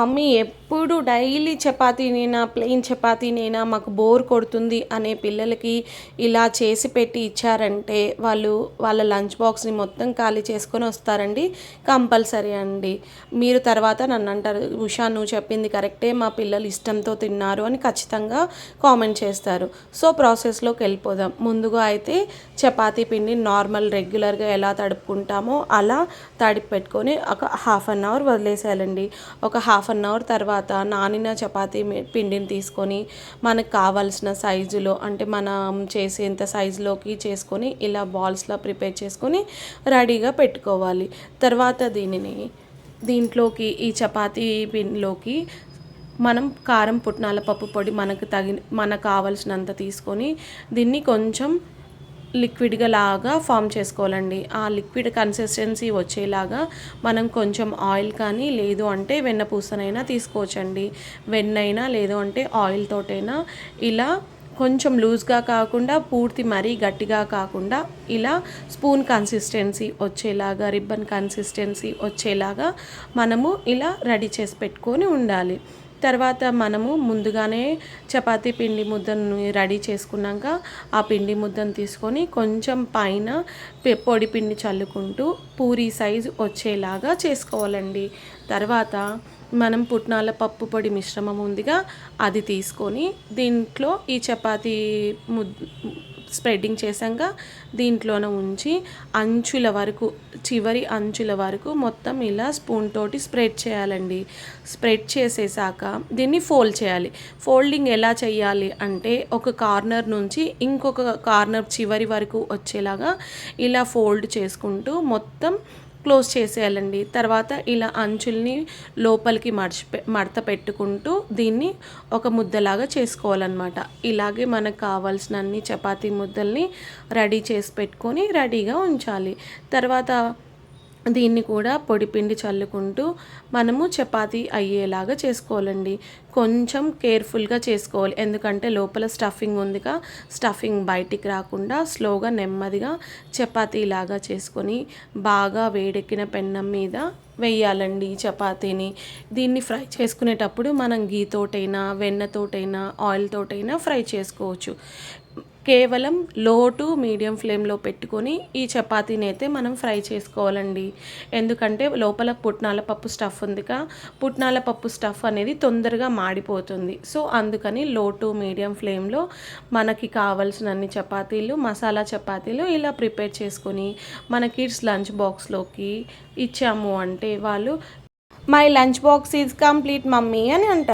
Mummy ఎప్పుడు daily చపాతీనేనా plain చపాతీనేనా మాకు bore కొడుతుంది అనే పిల్లలకి ఇలా చేసి పెట్టి ఇచ్చారంటే వాళ్ళు వాళ్ళ లంచ్ బాక్స్ని మొత్తం ఖాళీ చేసుకొని వస్తారండి. కంపల్సరీ అండి. మీరు తర్వాత నన్ను అంటారు ఉషా నువ్వు చెప్పింది కరెక్టే మా పిల్లలు ఇష్టంతో తిన్నారు అని ఖచ్చితంగా కామెంట్ చేస్తారు. సో ప్రాసెస్లోకి వెళ్ళిపోదాం. ముందుగా అయితే చపాతీ పిండి నార్మల్ రెగ్యులర్గా ఎలా తడుపుకుంటామో అలా తడిపి పెట్టుకొని ఒక హాఫ్ అన్ అవర్ వదిలేసేయాలండి. ఒక హాఫ్ అన్ అవర్ తర్వాత తర్వాత నానిన చపాతీ పిండిని తీసుకొని మనకు కావాల్సిన సైజులో అంటే మనం చేసేంత సైజులోకి చేసుకొని ఇలా బాల్స్లా ప్రిపేర్ చేసుకొని రెడీగా పెట్టుకోవాలి. తర్వాత దీనిని దీంట్లోకి ఈ చపాతీ పిండిలోకి మనం కారం పుట్నాల పప్పు పొడి మనకు తగిన మనకు కావలసినంత తీసుకొని దీన్ని కొంచెం లిక్విడ్గా లాగా ఫామ్ చేసుకోవాలండి. ఆ లిక్విడ్ కన్సిస్టెన్సీ వచ్చేలాగా మనం కొంచెం ఆయిల్ కానీ లేదు అంటే వెన్న పూసనైనా తీసుకోవచ్చండి. వెన్నైనా లేదు అంటే ఆయిల్ తోటైనా ఇలా కొంచెం లూజ్గా కాకుండా పూర్తి మరీ గట్టిగా కాకుండా ఇలా స్పూన్ కన్సిస్టెన్సీ వచ్చేలాగా రిబ్బన్ కన్సిస్టెన్సీ వచ్చేలాగా మనము ఇలా రెడీ చేసి పెట్టుకొని ఉండాలి. తర్వాత మనము ముందుగానే చపాతీ పిండి ముద్దను రెడీ చేసుకున్నాక ఆ పిండి ముద్దను తీసుకొని కొంచెం పైన పొడి పిండి చల్లుకుంటూ పూరి సైజు వచ్చేలాగా చేసుకోవాలండి. తర్వాత మనం పుట్నాల పప్పు పొడి మిశ్రమం ఉందిగా అది తీసుకొని దీంట్లో ఈ చపాతీ ముద్ స్ప్రెడ్డింగ్ చేసాక దీంట్లోన ఉంచి అంచుల వరకు చివరి అంచుల వరకు మొత్తం ఇలా స్పూన్ తోటి స్ప్రెడ్ చేయాలండి. స్ప్రెడ్ చేసేసాక దీన్ని ఫోల్డ్ చేయాలి. ఫోల్డింగ్ ఎలా చేయాలి అంటే ఒక కార్నర్ నుంచి ఇంకొక కార్నర్ చివరి వరకు వచ్చేలాగా ఇలా ఫోల్డ్ చేసుకుంటూ మొత్తం క్లోజ్ చేసేయాలండి. తర్వాత ఇలా అంచుల్ని లోపలికి మడిచి మడత పెట్టుకుంటూ దీన్ని ఒక ముద్దలాగా చేసుకోవాలన్నమాట. ఇలాగే మనకు కావాల్సిన అన్ని చపాతీ ముద్దల్ని రెడీ చేసి పెట్టుకొని రెడీగా ఉంచాలి. తర్వాత దీన్ని కూడా పొడి పిండి చల్లుకుంటూ మనము చపాతీ అయ్యేలాగా చేసుకోవాలండి. కొంచెం కేర్ఫుల్గా చేసుకోవాలి. ఎందుకంటే లోపల స్టఫింగ్ ఉందిగా. స్టఫింగ్ బయటికి రాకుండా స్లోగా నెమ్మదిగా చపాతీలాగా చేసుకొని బాగా వేడెక్కిన పెన్నం మీద వేయాలండి చపాతీని. దీన్ని ఫ్రై చేసుకునేటప్పుడు మనం గీతోటైనా వెన్నతోటైనా ఆయిల్ తోటైనా ఫ్రై చేసుకోవచ్చు. కేవలం లో టు మీడియం ఫ్లేమ్లో పెట్టుకొని ఈ చపాతీని అయితే మనం ఫ్రై చేసుకోవాలండి. ఎందుకంటే లోపల పుట్నాల పప్పు స్టఫ్ ఉందిగా. పుట్నాల పప్పు స్టఫ్ అనేది తొందరగా మాడిపోతుంది. సో అందుకని లో టు మీడియం ఫ్లేమ్లో మనకి కావాల్సినన్ని చపాతీలు మసాలా చపాతీలు ఇలా ప్రిపేర్ చేసుకొని మన కిడ్స్ లంచ్ బాక్స్లోకి ఇచ్చాము అంటే వాళ్ళు my lunch box is complete mummy అని అంటారు.